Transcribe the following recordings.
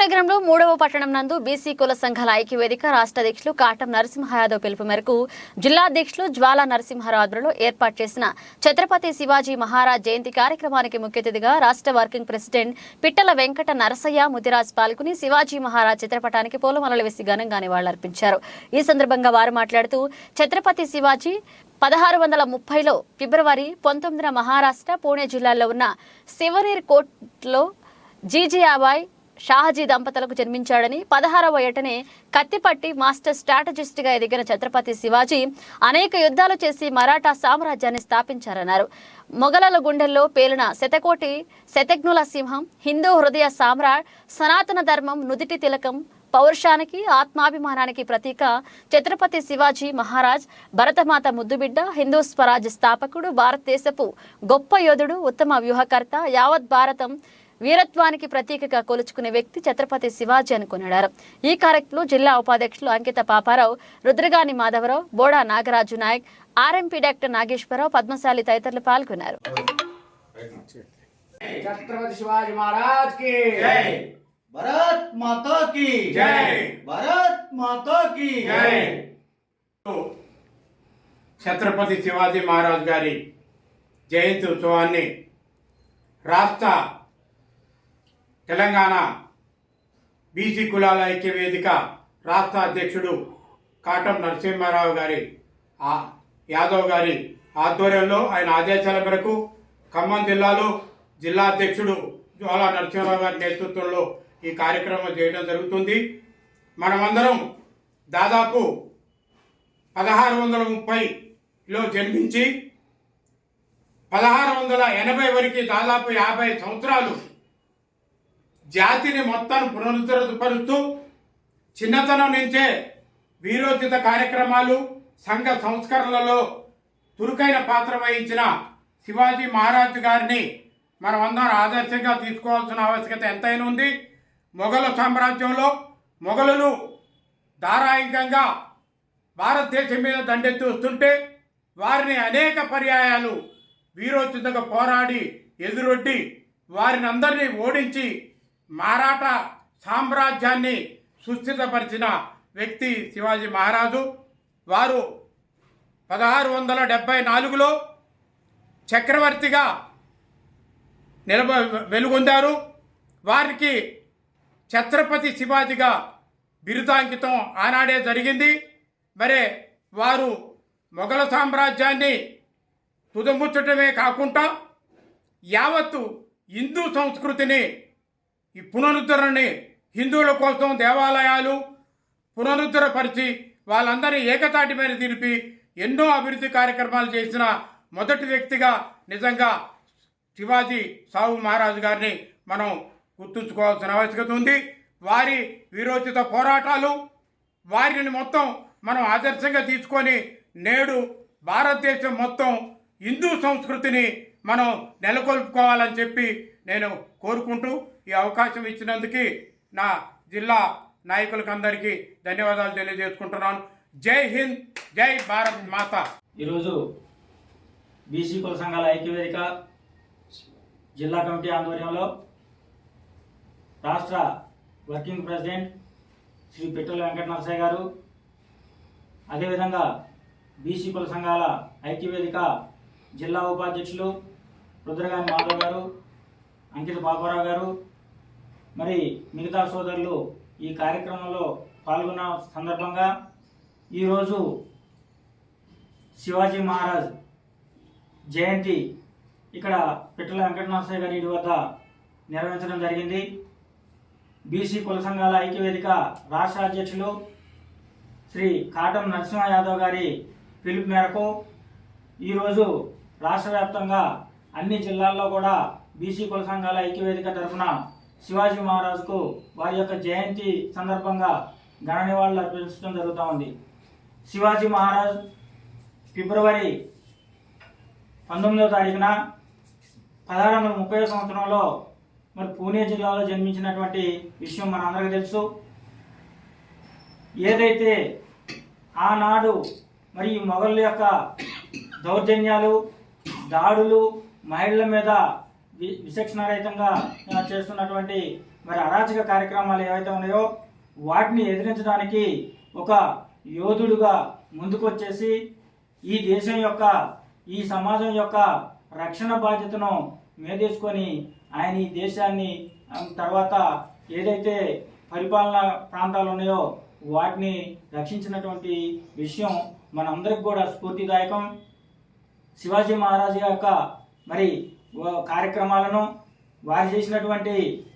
నగరంలో మూడవ పట్టణం నందు బీసీ కుల సంఘాల ఐక్యవేదిక రాష్ట్ర అధ్యక్షులు కాటం నరసింహయాదవ్ పిలుపు మేరకు జిల్లా అధ్యక్షులు జ్వాలా నరసింహారావు ఆధ్వర్యంలో ఏర్పాటు చేసిన ఛత్రపతి శివాజీ మహారాజ్ జయంతి కార్యక్రమానికి ముఖ్య అతిథిగా రాష్ట్ర వర్కింగ్ ప్రెసిడెంట్ పిట్టల వెంకట నరసయ్య ముదిరాజ్ పాల్గొని శివాజీ మహారాజ్ చిత్రపటానికి పూలమాలలు వేసి ఘనంగా నివాళులర్పించారు. ఈ సందర్భంగా వారు మాట్లాడుతూ ఛత్రపతి శివాజీ పదహారు వందల ముప్పైలో ఫిబ్రవరి పంతొమ్మిదిన మహారాష్ట్ర పూణే జిల్లాలో ఉన్న శివనీర్ కోట్లో జీజీఆబాయ్ షాహజీ దంపతులకు జన్మించాడని పదహారవ ఏటనే కత్తిపట్టి మాస్టర్ స్ట్రాటజిస్ట్గా ఎదిగిన ఛత్రపతి శివాజీ అనేక యుద్ధాలు చేసి మరాఠా సామ్రాజ్యాన్ని స్థాపించారన్నారు. మొఘలల గుండెల్లో పేలిన శతకోటి శతఘ్నుల సింహం హిందూ హృదయ సామ్రాట్ సనాతన ధర్మం నుదిటి తిలకం పౌరుషానికి ఆత్మాభిమానానికి ప్రతీక ఛత్రపతి శివాజీ మహారాజ్ భరతమాత ముద్దుబిడ్డ హిందూ స్వరాజ్ స్థాపకుడు భారతదేశపు గొప్ప యోధుడు ఉత్తమ వ్యూహకర్త యావత్ భారతం వీరత్వానికి ప్రతీకగా కొలుచుకునే వ్యక్తి ఛత్రపతి శివాజీ అని కొనిడారు ఈ కార్యక్రమంలో జిల్లా ఉపాధ్యక్షులు అంకిత పాపారావు రుద్రగాని మాధవరావు బోడా నాగరాజు నాయక్ ఆర్ఎంపీ డాక్టర్ నాగేశ్వరరావు పద్మశాలి తదితరులు పాల్గొన్నారు. ఛత్రపతి శివాజీ ఛత్రపతి శివాజీ మహారాజ్ గారి జయంతి ఉత్సవాన్ని రాష్ట్ర తెలంగాణ బీసీ కులాల ఐక్య వేదిక రాష్ట్ర అధ్యక్షుడు కాటం నరసింహారావు గారి ఆ- యాదవ్ గారి ఆధ్వర్యంలో ఆయన ఆదేశాల మేరకు ఖమ్మం జిల్లాలో జిల్లా అధ్యక్షుడు జ్వాలా నరసింహారావు గారి నేతృత్వంలో ఈ కార్యక్రమం చేయడం జరుగుతుంది. మనమందరం దాదాపు పదహారు వందల ముప్పైలో జన్మించి పదహారు వందల ఎనభై వరకు దాదాపు యాభై సంవత్సరాలు జాతిని మొత్తం పునరుద్ధరపరుస్తూ చిన్నతనం నుంచే వీరోచిత కార్యక్రమాలు సంఘ సంస్కరణలలో చురుకైన పాత్ర వహించిన శివాజీ మహారాజ్ గారిని మనం అందరం ఆదర్శంగా తీసుకోవాల్సిన ఆవశ్యకత ఎంతైనా ఉంది. మొఘల సామ్రాజ్యంలో మొఘలులు ధారాహికంగా భారతదేశం మీద దండెత్తి వస్తుంటే వారిని అనేక పర్యాయాలు వీరోచితంగా పోరాడి ఎదురొడ్డి వారిని అందరినీ ఓడించి మరాఠా సామ్రాజ్యాన్ని సుస్థితపరిచిన వ్యక్తి శివాజీ మహారాజు. వారు పదహారు వందల డెబ్బై నాలుగులో చక్రవర్తిగా నిలబ వెలుగొందారు. వారికి ఛత్రపతి శివాజీగా బిరుదాంకితం ఆనాడే జరిగింది. మరి వారు మొఘల సామ్రాజ్యాన్ని తుదముచ్చటమే కాకుండా యావత్తు హిందూ సంస్కృతిని ఈ పునరుద్ధరణని హిందువుల కోసం దేవాలయాలు పునరుద్ధరపరిచి వాళ్ళందరినీ ఏకతాటి మీద తిరిపి ఎన్నో అభివృద్ధి కార్యక్రమాలు చేసిన మొదటి వ్యక్తిగా నిజంగా శివాజీ సాహు మహారాజు గారిని మనం గుర్తుంచుకోవాల్సిన ఆవశ్యకత ఉంది. వారి వీరోచిత పోరాటాలు వారిని మొత్తం మనం ఆదర్శంగా తీసుకొని నేడు భారతదేశం మొత్తం హిందూ సంస్కృతిని మనం నెలకొల్పుకోవాలని చెప్పి నేను కోరుకుంటూ ఈ అవకాశం ఇచ్చినందుకు నా జిల్లా నాయకులకు అందరికీ ధన్యవాదాలు తెలియజేసుకుంటున్నాను. జై హింద్ జై భారత్ మాత. ఈరోజు బీసీ కుల సంఘాల ఐక్యవేదిక జిల్లా కమిటీ ఆధ్వర్యంలో రాష్ట్ర వర్కింగ్ ప్రెసిడెంట్ శ్రీ పిట్టల వెంకటనరసయ్య గారు అదేవిధంగా బీసీ కుల సంఘాల ఐక్యవేదిక జిల్లా ఉపాధ్యక్షులు రుద్రగాని మాధవ్ గారు అంకిత బాబారావు గారు మరి మిగతా సోదరులు ఈ కార్యక్రమంలో పాల్గొన్న సందర్భంగా ఈరోజు శివాజీ మహారాజ్ జయంతి ఇక్కడ పిట్టల వెంకటనాథయ్య గారి ఇంటి వద్ద నిర్వహించడం జరిగింది. బీసీ కుల సంఘాల ఐక్యవేదిక రాష్ట్ర అధ్యక్షులు శ్రీ కాటం నరసింహ యాదవ్ గారి పిలుపు మేరకు ఈరోజు రాష్ట్ర వ్యాప్తంగా అన్ని జిల్లాల్లో కూడా బీసీ కుల సంఘాల ఐక్యవేదిక తరఫున శివాజీ మహారాజుకు వారి యొక్క జయంతి సందర్భంగా ఘన నివాళులు అర్పించడం జరుగుతూ ఉంది. శివాజీ మహారాజ్ ఫిబ్రవరి పంతొమ్మిదవ తారీఖున పదహారు వందల ముప్పై సంవత్సరంలో మరి పూణే జిల్లాలో జన్మించినటువంటి విషయం మనందరికీ తెలుసు. ఏదైతే ఆనాడు మరి ఈ మొఘళ్ళ యొక్క దౌర్జన్యాలు దాడులు మహిళల మీద విచక్షణారహితంగా చేస్తున్నటువంటి మరి అరాచక కార్యక్రమాలు ఏవైతే ఉన్నాయో వాటిని ఎదిరించడానికి ఒక యోధుడుగా ముందుకొచ్చేసి ఈ దేశం యొక్క ఈ సమాజం యొక్క రక్షణ బాధ్యతను మేదేసుకొని ఆయన ఈ దేశాన్ని తర్వాత ఏదైతే పరిపాలన ప్రాంతాలు ఉన్నాయో వాటిని రక్షించినటువంటి విషయం మనందరికి కూడా స్ఫూర్తిదాయకం. శివాజీ మహారాజు యొక్క మరి కార్యక్రమాలను వారు చేసినటువంటి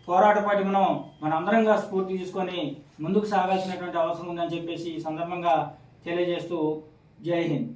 పోరాట పటిమను మనందరంగా స్ఫూర్తి తీసుకొని ముందుకు సాగాల్సినటువంటి అవసరం ఉందని చెప్పేసి ఈ సందర్భంగా తెలియజేస్తూ జై హింద్.